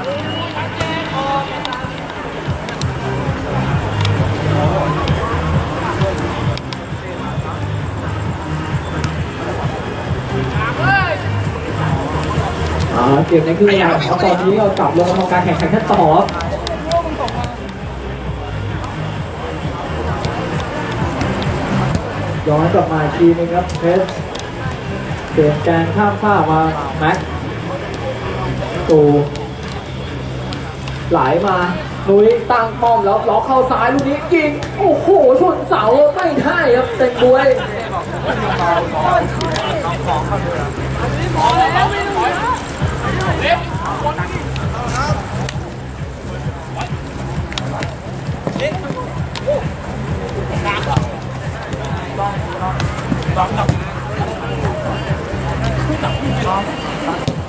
อ่าเกมนี้คืออย่างเพราตอนนี้เรากลับลงมาทำการแข่งขันกันต่อครับย้อนกลับมาอีกทีนึงครับเพชรเปลี่ยนแกนข้ามข้ามาแม็กตู ไหลมานุ้ยตั้งป้อมแล้วล็อกเข้าซ้ายลูกนี้ยิงโอ้โหชนเสาไม่ได้ครับเต็งบวย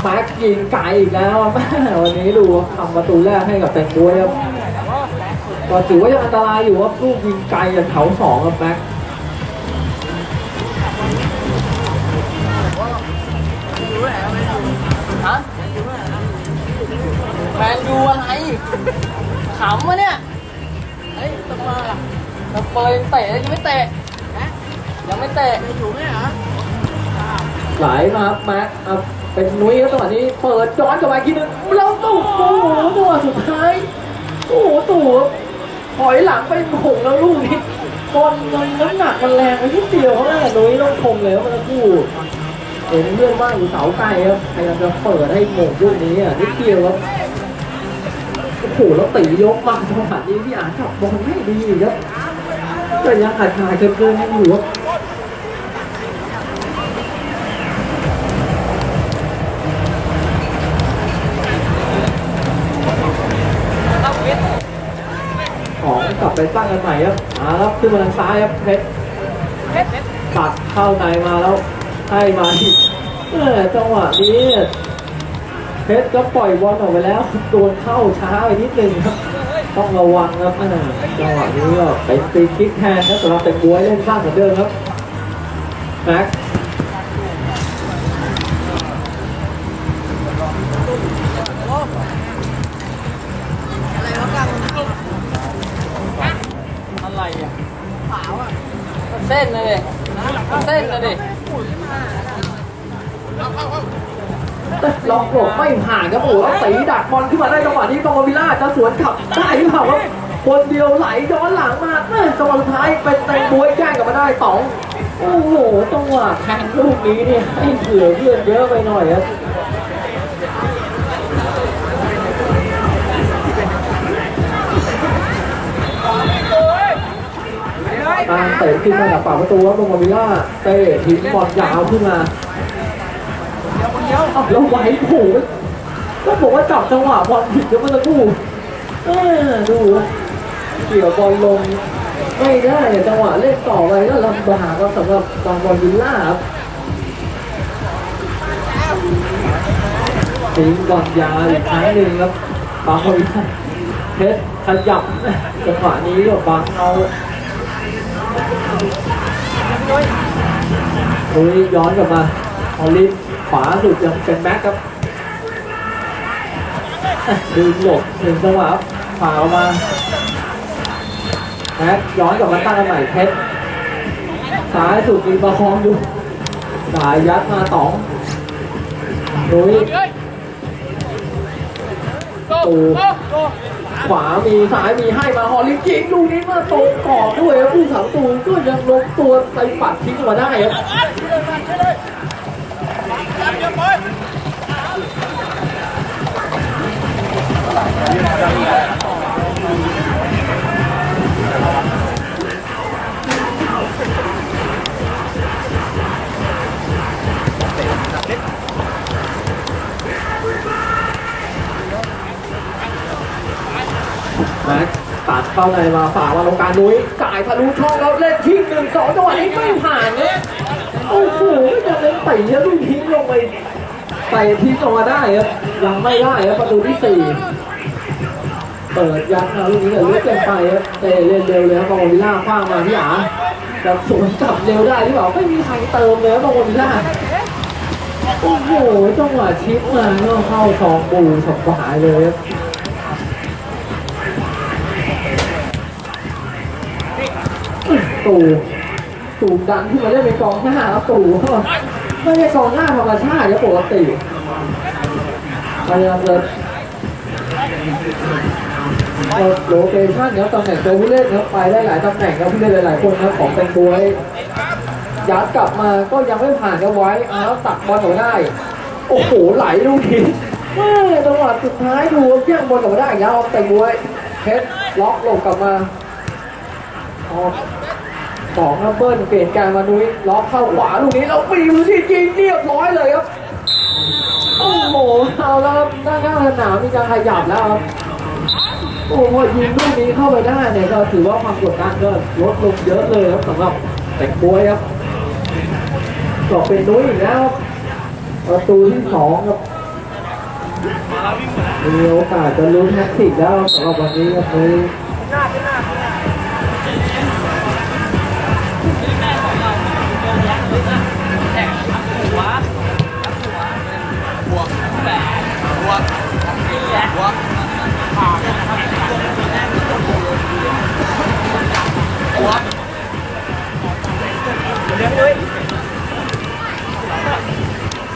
มาร์กยิงไกลอีกแล้วแม่วันนี้ดูทำประตูแรกให้กับแตงบวยครับก็ถือว่ายังอันตรายอยู่ว่าลูกยิงไกลจากแถวสองครับแม็กฮะแมนยูอะไรขำวะเนี่ยเฮ้ยตะเปอร์ตะเปอร์ยังเตะยังไม่เตะยังไม่เตะอยู่ไหมฮะไหลมาครับแม็กครับ เป็นนุ้ยครับจังหวะนี้เปิดย้อนกลับมาอีกทีนึงแล้วตู่โอ้โหจังหวะสุดท้ายโอ้โหตู่ถอยหลังไปหงแล้วลูกนี้บอลมันน้ำหนักมันแรงไปนิดเดียวเขาแม่นุ้ยต้องชมเลยว่ามันคู่เห็นเพื่อนว่างอยู่เสาไกลครับพยายามจะเปิดให้หมงลูกนี้อะนิดเดียวครับโอ้โหแล้วตียกมาจังหวะนี้พี่อาจับบอลไม่ดีครับแต่ยังขาดขาดเกินๆยังอยู่ครับ ไปตั้งกันใหม่ครับมาครับขึ้นมาทางซ้ายครับเพชรตัดเข้าในมาแล้วให้มาที่เออจังหวะนี้เพชรก็ปล่อยบอลออกไปแล้วโดนเข้าช้าไปนิดนึงครับ ต้องระวังครับอ่าจังหวะนี้ก็เป็นฟรีคิกแทนครับสำหรับแต่บวยเล่นสร้างเหมือนเดิมครับ เส้นเลยดิเส้นเลยดิล็อกหลบไม่ผ่านครับโอ้โหแล้วตีดักบอลขึ้นมาได้จังหวะนี้กองวิลล่าจะสวนขับได้หรือเปล่าครับคนเดียวไหลย้อนหลังมาแม่จังหวะสุดท้ายเป็นแตงบวยแจ้งกลับมาได้ต๋องโอ้โหจังหวะแทงลูกนี้เนี่ยให้เผื่อเพื่อนเยอะไปหน่อยครับ ตามเตะขึ้นมาจากปากประตูครับกองวิลล่าเตะทิ้งบอลยาวขึ้นมาแล้วไว้โอ้โหก็บอกว่าจับจังหวะบอลผิดแล้วมื่อสักครู่ดูเกี่ยวบอลลงไม่ได้จังหวะเล่นต่อไปก็ลำบากก็สำหรับบางบอลวิลล่าครับทิ้งบอลยาวอีกครั้งหนึ่งครับบางบอลวิลล่าเพชรขยับจังหวะนี้ก็บังเอา โอ้ย้อนกลับมาออลิฟขวาสุดยังเป็นแม็กครับดึงหลบหนึ่งจังหวะขวาออกมาแม็กย้อนกลับมาตั้งกันใหม่เพชรซ้ายสุดมีประคองอยู่สายยัดมาต๋องนุ้ยตู ขวามีซ้ายมีให้มาฮอลลิกิงลูกนี้มาตรงกรอบด้วยครับผู้สามตูก็ยังลงตัวไปปัดทิ้งออกมาได้ครับแม็กตัดเข้าในมาฝากมาตรงกลางนุ้ยจ่ายทะลุช่องแล้วเล่นทิ้งหนึ่งสองจังหวะนี้ไม่ผ่านเนี่ยโอ้โหจะเล่นตีแล้วลูกทิ้งลงไปใส่ทิ้งลงมาได้ครับยังไม่ได้ครับประตูที่สี่เปิดยัดมาลูกนี้เนี่ยเลือกเกินไปครับเตะเล่นเร็วเลยครับบอลวิลล่าคว้างมาที่หาจะสวนกลับเร็วได้หรือเปล่าไม่มีใครเติมเลยครับบอลวิลล่าโอ้โหจังหวะชิปมาก็เข้าซองบูสบายเลยครับ ตู่ตู่ดันขึ้นมาได้เป็นกองหน้าครับตู่ไม่ใช่กองหน้าธรรมชาติครับปกติพยายามเลยโลเคชั่นครับตำแหน่งตัวผู้เล่นครับไปได้หลายตำแหน่งครับผู้เล่นหลายๆคนครับของเป็นบวยัดกลับมาก็ยังไม่ผ่านกันไว้อ้าวตักบอลออกมาได้ โอ้โหไหลลูกนี้แม่จังหวะสุดท้ายดูเพี้ยงบอลออกมาได้อีกแล้วเต็มไว้เพชรล็อกลงกลับมาออก สองครับเบิ้ลเปลี่ยนการมานุ้ยล็อกเข้าขวาลูกนี้แล้วปีพื้นที่ยิงเรียบร้อยเลยครับ โอ้โหเอาแล้วครับด้านข้างสนามมีการขยับแล้วครับโอ้โหพอยิงลูกนี้เข้าไปได้เนี่ยก็ถือว่าความกดดันก็ลดลงเยอะเลยครับสำหรับแต่งบวยครับก็เป็นนุ้ยอีกแล้วครับประตูที่สองครับมีโอกาสจะลุ้นแฮตทริกแล้วสำหรับวันนี้ครับนุ้ย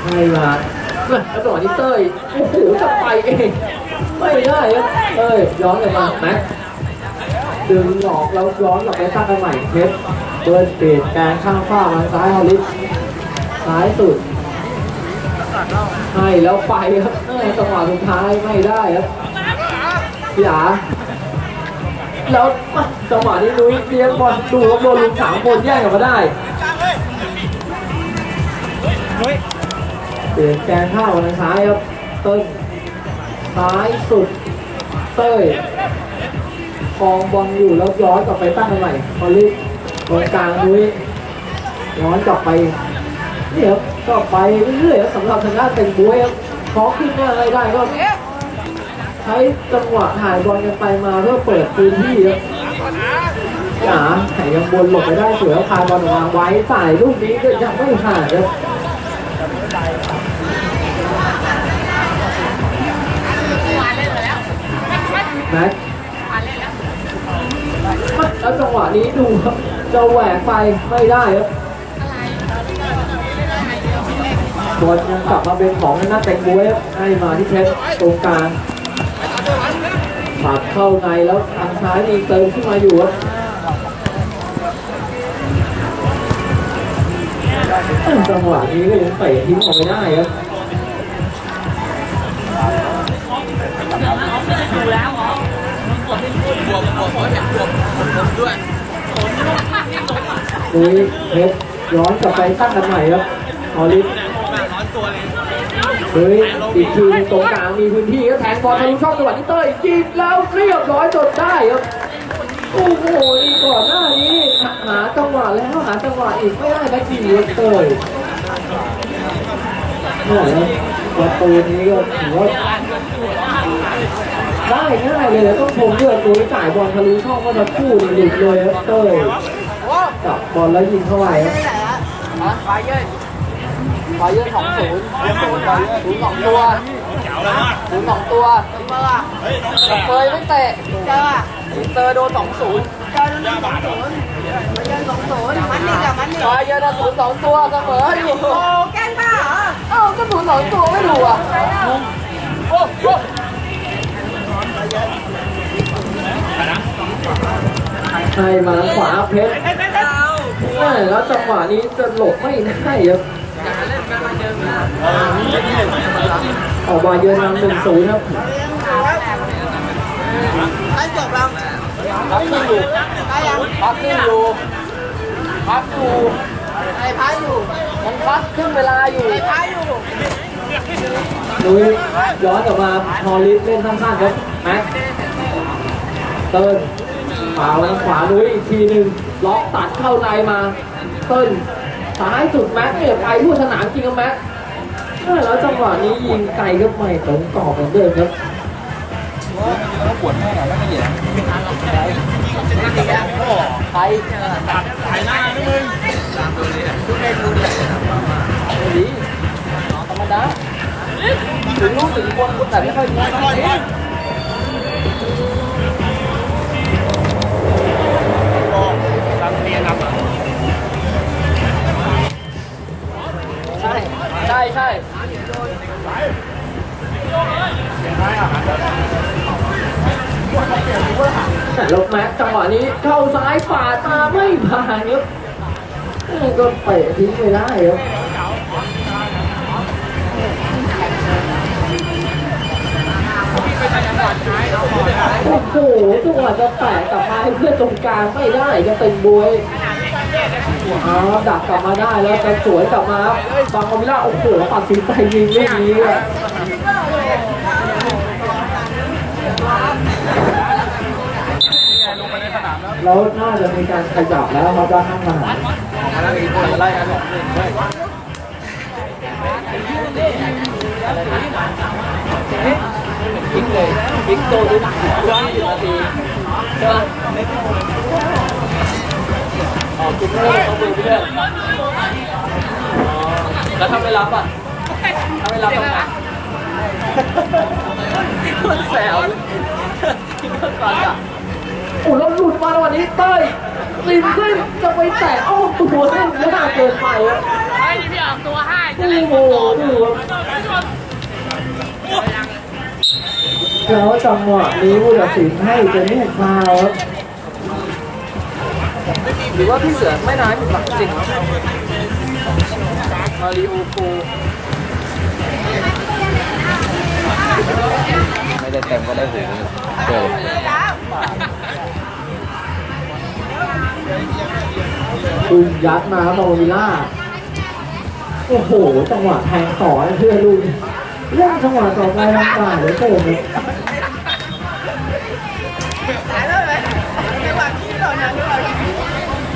ให้มาแล้วจังหวะนี้เต้ยโอ้โหจะไปเองไม่ได้ครับเต้ยย้อนกลับมาแม็กดึงหลอกแล้วย้อนกลับไปตั้งกันใหม่เพชรเบิร์นเปลี่ยนแกงข้างฟ้ามาซ้ายฮอลลิสซ้ายสุด ให้แล้วไปครับเอ้ยจังหวะสุดท้ายไม่ได้ครับหยาแล้วจังหวะนี้นุ้ยเลี้ยงบอลดูครับโดนลุมสามคนแย่งกันมาได้เปลี่ยนแกงข้าวทางซ้ายครับเต้นซ้ายสุดเต้ยคลองบอลอยู่แล้วย้อนกลับไปตั้งใหม่พอลิสตรงกลางนุ้ยย้อนกลับไปนี่ครับ ก็ไปเรื่อยๆสำหรับทางด้านเป็นบวยครับพอขึ้นหน้าอะไรได้ก็ใช้จังหวะถ่ายบอลกันไปมาเพื่อเปิดพื้นที่ครับจ๋าแต่ยังบนหลบไปได้สวยแล้วพาบอลวางไว้สายลูกนี้ก็ยังไม่ผ่านครับแม็กแล้วจังหวะนี้ดูครับจะแหวกไปไม่ได้ครับ บอลยังกลับมาเป็นของหน้าแตงบวยครับให้มาที่เพชรตรงกลางปัดเข้าในแล้วทางซ้ายมีเติมขึ้นมาอยู่ครับจังหวะนี้ก็ยังเตะทิ้งออกไม่ได้ครับนุ้ยเพชรย้อนกลับไปตั้งกันใหม่ครับออลิฟ เฮ้ยอีกทีหนึ่งตรงกลางมีพื้นที่ก็แทงบอลทะลุช่องจังหวะนี้เต้ยยิงแล้วเรียบร้อยจนได้ครับโอ้โหอีกก่อนหน้านี้หาจังหวะแล้วหาจังหวะอีกไม่ได้แบ็คทีครับเต้ยเนี่ยนะประตูนี้ก็ถือว่าได้ง่ายเลยนะต้องชมด้วยตัวจ่ายบอลทะลุช่องก็จะคู่นี่หลุดเลยครับเต้ยจับบอลแล้วยิงเข้าไปครับ ฮะไฟเยอร์ไฟเยอร์สองศูนย์ศูนย์ศูนย์สองตัวศูนย์สองตัวเบอร์เคยไม่เตะเจออินเตอร์โดนสองศูนย์เจอหนึ่งสองศูนย์เจอสองศูนย์มันนี่กับมันนี่ไฟเยอร์โดนศูนย์สองตัวเสมออยู่โอ้แกล้งบ้าเหรอเอ้าก็ศูนย์สองตัวไม่รู้อะโอ้โหให้มาขวาเพชรแล้วจังหวะนี้จะหลบไม่ได้ครับ ออกมาเยอะนำหนึ่งศูนย์ครับไอ้จบแล้วพักขึ้นอยู่ได้ยังพักขึ้นอยู่พักอยู่ไอ้พายอยู่มันพักครึ่งเวลาอยู่ไอ้พายอยู่นุ้ยย้อนกลับมาพอลิสเล่นสั้นๆครับแม็กเติ้ลขวาทางขวานุ้ยอีกทีหนึ่งล็อกตัดเข้าในมา เติ้ล ซ้ายสุดแม็กเนี่ยไปทั่วสนามจริงครับแม็กแล้วจังหวะนี้ยิงไกลก็ไม่ตรงกรอบเหมือนเดิมครับใครถ่ายหน้านี่มึงดูเล่นดูเล่นดีรมดาถึงลูกถึงคนแต่ไม่ค่อยมีใช่ใช่ใช่ล้วแม็กจังหวะนี้เข้าซ้ายปาดมาไม่ผ่านครับเอ้ยก็เตะทิ้งไปได้ครับโอ้โหจังหวะจะแตะกลับมาให้เพื่อนตรงกลางไม่ได้จะเป็นบวย เอาดักกลับมาได้แล้วจะสวยกลับมาครับางคอมิล่าโอ้โหตัดสินใจยิงไม่ดีอะแล้วน่าจะมีการขยับแล้วครับด้านข้างหลังแล้วอีกคนไล่กันหนึ่งด้วยพิกเลยพิกโตดูหนักร้อยนาทีใช่ไหม อ๋อจุดเริ่มต้องดูเพื่อนแล้วถ้าไม่รับอะถ้าไม่รับทำไงคนแซวคิดก่อนอะโอ้แล้วหลุดมาวันนี้เต้ยริมเส้นจะไปแตะอ้าตัวเส้นยากเกินไปครับไอ้ที่พี่ออกตัวให้โอ้โหดูแล้วจังหวะนี้ผู้ตัดสินให้เป็นลูกฟาวครับ หรือว่าพี่เสือไม่น้อยเป็นหลักจริงมาริโอโกไม่ได้เต็มก็ได้หูเกินดูยัดมาครับโนวิล่า โอ้โห จังหวะแทงต่อเพื่อลูกนี้เล่นจังหวะต่อไปลำบากเหลือเกินครับทำเ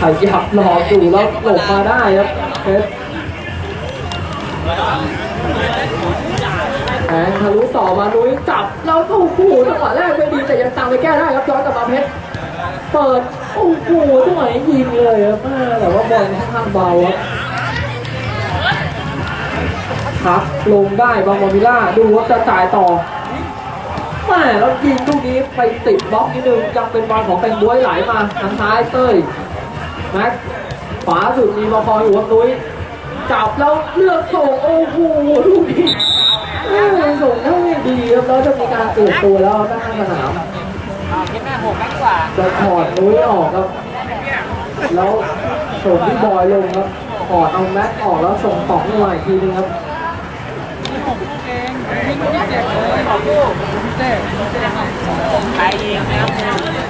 ขยับหลอกอยู่แล้วหลบมาได้ครับเพชรแทงทะลุต่อมานุ้ยจับแล้วโอ้โหจังหวะแรกไม่ดีแต่ยังตามไปแก้ได้ครับย้อนกลับมาเพชรเปิดโอ้โหจังหวะยิงเลยครับแม่แต่ว่าบอลค่อนข้างเบาครับพักลงได้บางบอมิล่าดูว่าจะจ่ายต่อแม่แล้วยิงลูกนี้ไปติดบล็อกนิดนึงยังเป็นบอลของเป็นบ้วยไหลมาทางซ้ายเต้ย แม็กขวาสุดมีมาคอยอยู่กับนุ้ยจับแล้วเลือกส่งโอ้โหลูกนี้เอ้ยส่งได้ดีครับแล้วจะมีการเปลี่ยนตัวแล้วหน้าสนามคิดแม่หกแม็กกว่าจะถอดนุ้ยออกครับ แล้วส่งที่บอยลงครับถอดเอาแม็กออกแล้วส่งต่อขึ้นมาอีกทีนึงครับใครยิงแม่ข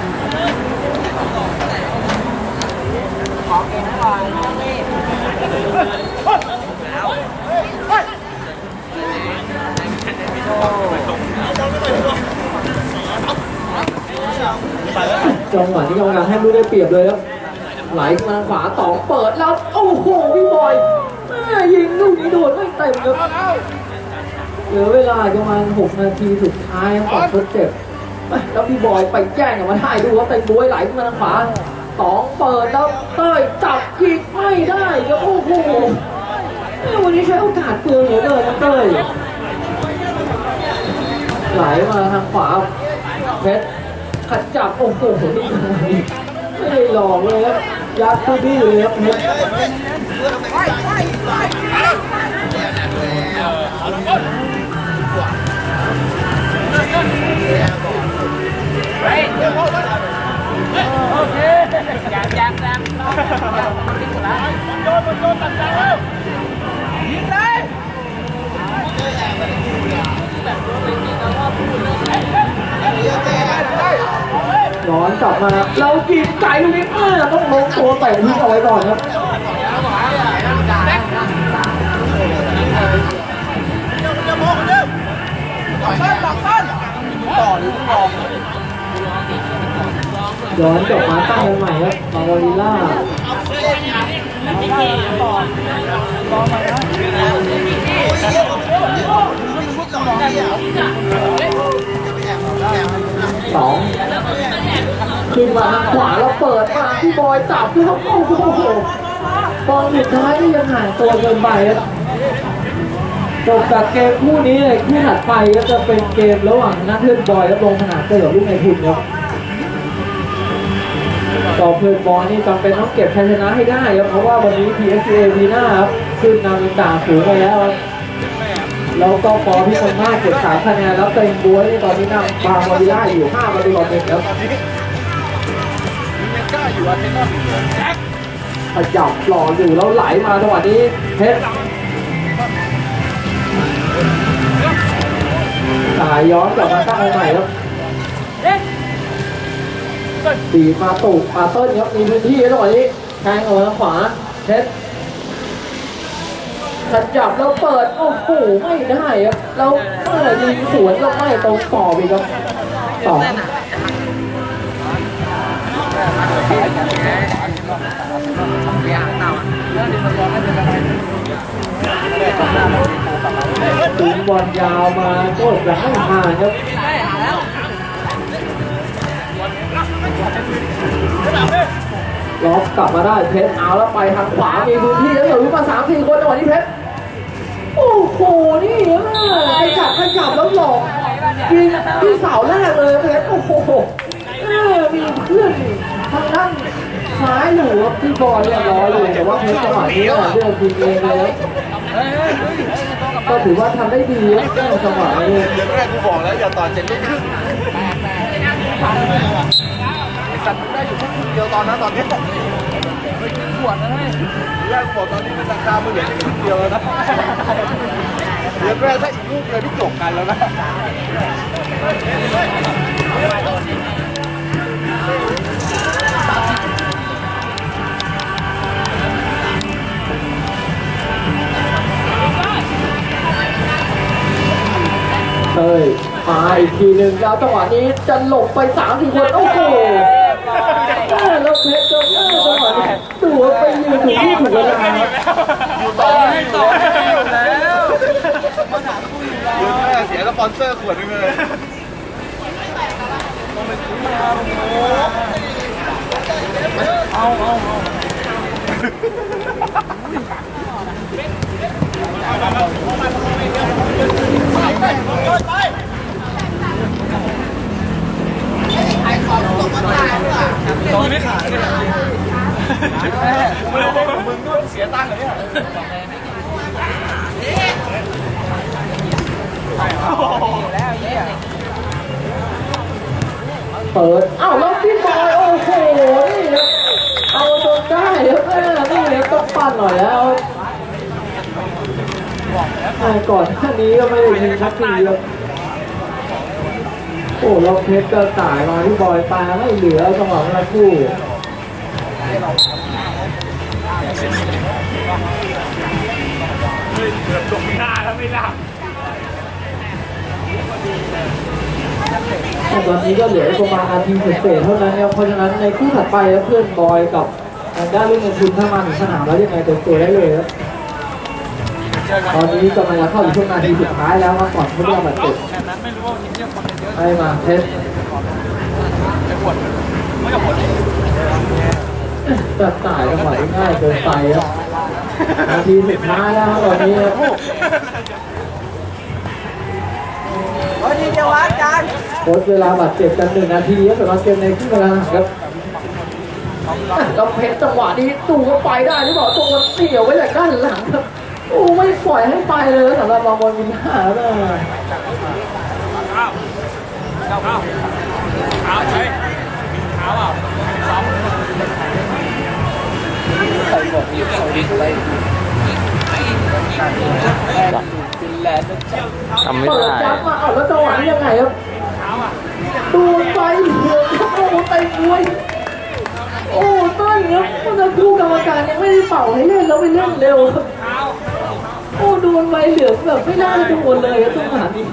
อเก่งก่อนจังหวะที่กำลังให้ลูกได้เปรียบเลยครับไหลมาขวาตอเปิดแล้ว โอ้โหพี่บอยแม่ยิงลูกนี้โดนไม่เต็มครับเหลือเวลาประมาณ6นาทีสุดท้ายก่อนทดเจ็บแล้วพี่บอยไปแจ้งกับมาได้ดูว่าเต็มบวยไหลมาทางขวา ตองเปิดแล้วเต้ยจับยิงไม่ได้ครับโอ้โหวันนี้ใช้โอกาสเปลืองเหลือเกินนะเต้ยไหลมาทางขวาเพชรขัดจับโอ้โหไม่ได้หลอกเลยครับยัดตู้บี้เลยครับเพชรโอ โยนโยนตัดยางแล้วยิงเลยย้อนกลับมา เรากินไก่ลูกนี้อ่าต้องลงตัวเตะทิ้งเอาไว้ก่อนครับต่อหรือต้องลอง ย้อนกลับมาตั้งกันใหม่ครับมาวาริล่าสองขึ้นมาทางขวาแล้วเปิดมาพี่บอยจับแล้วโอ้โหบอลสุดท้ายนี่ยังห่างตัวเกินไปครับจบจากเกมคู่นี้เลยคู่ถัดไปก็จะเป็นเกมระหว่างนักเล่นบอยและลงสนามเจอกับลูกในทุนครับ อเพื่อนบอลนี่จำเป็นต้องเก็บชัยชนะให้ได้ครับเพราะว่าวันนี้ PSA พีหน้าครับขึ้นนำจ่าฝูงไปแล้วครับแล้วก็ปอที่คนมากเก็บสามคะแนนแล้วเต็งบัวยนี่ตอนนี้นำบางวาริล่าอยู่ห้าประตูต่อหนึ่งครับยังกร์เซนอลอยู่เลยขยับหล่ออยู่แล้วไหลมาจังหวะนี้เพชรสายย้อนกลับมาตั้งเอาใหม่ครับ ตีมาตุกมาเติ้ลครับมีพื้นที่จังหวะนี้แทงออกทางขวาเพชรขยับแล้วเปิดโอ้โหไม่ได้ครับแล้วเมื่อยิงสวนก็ไม่ตรงต่อไปครับสองถึงบอลยาวมาโต้แบบไม่ห่างครับ ล็อกกลับมาได้เพชรเอาแล้วไปทางขวามีพื้นที่แล้วเหลือมาสามสี่คนจังหวะนี้เพชรโอ้โหนี่ขยับขยับแล้วหลอกยิงที่เสาแรกเลยเพชรโอ้โหเออมีเพื่อนทางด้านซ้ายอยู่ครับที่บอลเรียบร้อยเลยแต่ว่าเพชรจังหวะนี้เนี่ยเลือกยิงเองเลยครับก็ถือว่าทำได้ดีครับจังหวะนี้เดี๋ยวแรกกูบอกแล้วอย่าต่อเจ็ดลูกครึ่งไอ้ สัตว์ได้อยู่แค่ครึ่งเดียวตอนนั้นตอนนี้ผมไม่ขวดนะให้แรกบอกตอนนี้เป็นราคามึงเหลือแค่ครึ่งเดียวแล้วนะเดี๋ยวแรกถ้าอีกลูกเดียวที่จบกันแล้วนะเฮ้ยมาอีกทีหนึ่งแล้วจังหวะนี้จะหลบไปสามสี่คนโอ้โห แล้วเพชรก็เออจัวะนี้ดูว่าไปยืนถูกที่ถูกเวลาอยู่ต่อให้ต่อแล้วมาถามกูอยู่แล้วเสียสปอนเซอร์ขวดนึงเลยตอนไปไป ม่ขายเลยแม่มึงมึงเสียตังค์เหรอเนี่ยเปิดอ้าวแล้วพี่บอยโอ้โหนี่เอาจนได้ครับแม่นี่เนี่ยต้องปั้นหน่อยแล้วก่อนหน้านี้ก็ไม่ได้ยิงสักทีครับ โอ้แล้วเพชรก็จ่ายมาที่บอยตาไม่เหลือจังหวะเมื่อคู่แต่ตอนนี้ก็เหลือประมาณนาทีเศษเท่านั้นครับเพราะฉะนั้นในคู่ถัดไปเพื่อนบอยกับด้านลูกเงินทุนถ้ามาถึงสนามแล้วยังไงเตรียมตัวได้เลยครับ ตอนนี้กำลังจะเข้าสู่ช่วงนาทีสุดท้ายแล้วมาก่อนเพื่อนบาดเจ็บแค่นั้นไม่รู้ว่าทีมเนี่ยคนเยอะให้มาเพชรไอ้ปวดไม่กับปวดจัดจ่ายจังหวะที่ง่ายเกินไปครับนาทีสุดท้ายแล้วครับตอนนี้ครับโอ้ยนี่เดียววะอาจารย์โค้ชเวลาบาดเจ็บกันหนึ่งนาทีครับสำหรับเกมในครึ่งเวลาหลังครับแล้วเพชรจังหวะนี้ตู่ก็ไปได้หรือเปล่าตัวเสี่ยวไว้จากด้านหลังครับ โอ้ไม่ปล่อยให้ไปเลยสำหรับบอลบอลวินห้าแล้วนะเอาใช่เอาอะซ้ำใครบอกมีเขาดิอะไรฟินแลนด์ทำไม่เปิดได้ยัดมาเอาแล้วจังหวะนี้ยังไงครับดูไปเหลือครับโอ้เต็มด้วยโอ้ต้นครับมันจะคู่กรรมการยังไม่ได้เป่าให้เล่นแล้วไปเล่นเร็วครับ โอ้โดนใบเหลืองแบบไม่น่าจะโดนเลยครับจังหวะนี้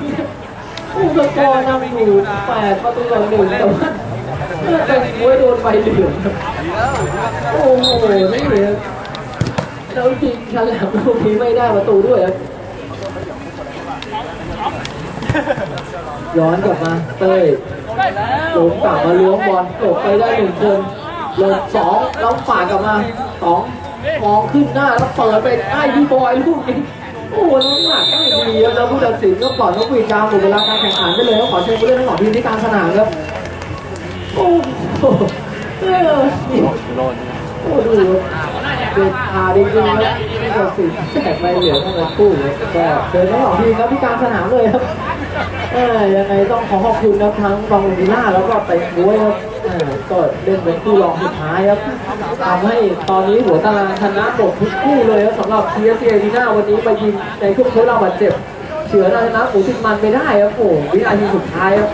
โอ้คู่สกอร์นำอยู่แปดประตูต่อหนึ่งแต่ว่าเป็นมวยโดนใบเหลืองครับโอ้โหนี่เลยแล้วจริงฉลามลูกนี้ไม่ได้ประตูด้วยครับย้อนกลับมาเต้ยหลงกลับมาล้วงบอลตกไปได้หนึ่งคนลงสองแล้วฝากกลับมาสอง มองขึ้นหน้าแล้วเปิดไปไอ้พี่บอยลูกนี้โอ้โหน้ำหนักไม่ดีแล้วผู้ตัดสินก็ปล่อยนกหวีดยาวหมดเวลาการแข่งขันไปเลยก็ขอเชิญผู้เล่นทั้งสองทีมที่กลางสนามครับโอ้โหเออนี่โอ้ดูเด็ดขาดจริงๆครับผู้ตัดสินแจกใบเหลือทั้งคู่เลยก็เชิญทั้งสองทีมครับที่กลางสนามเลยครับเออยังไงต้องขอขอบคุณครับทั้งบองลีน่าแล้วก็เตะบ้วยครับเออ ก็เล่นเป็นคู่รองสุดท้ายครับทำให้ตอนนี้หัวตารางชนะหมดทุกคู่เลยครับสำหรับ TSC ลีน่าวันนี้ไปยิงในช่วงทดเวลาบาดเจ็บเฉือนเอาชนะหมูติดมันไปได้ครับโอ้โหวินาทีสุดท้ายครับ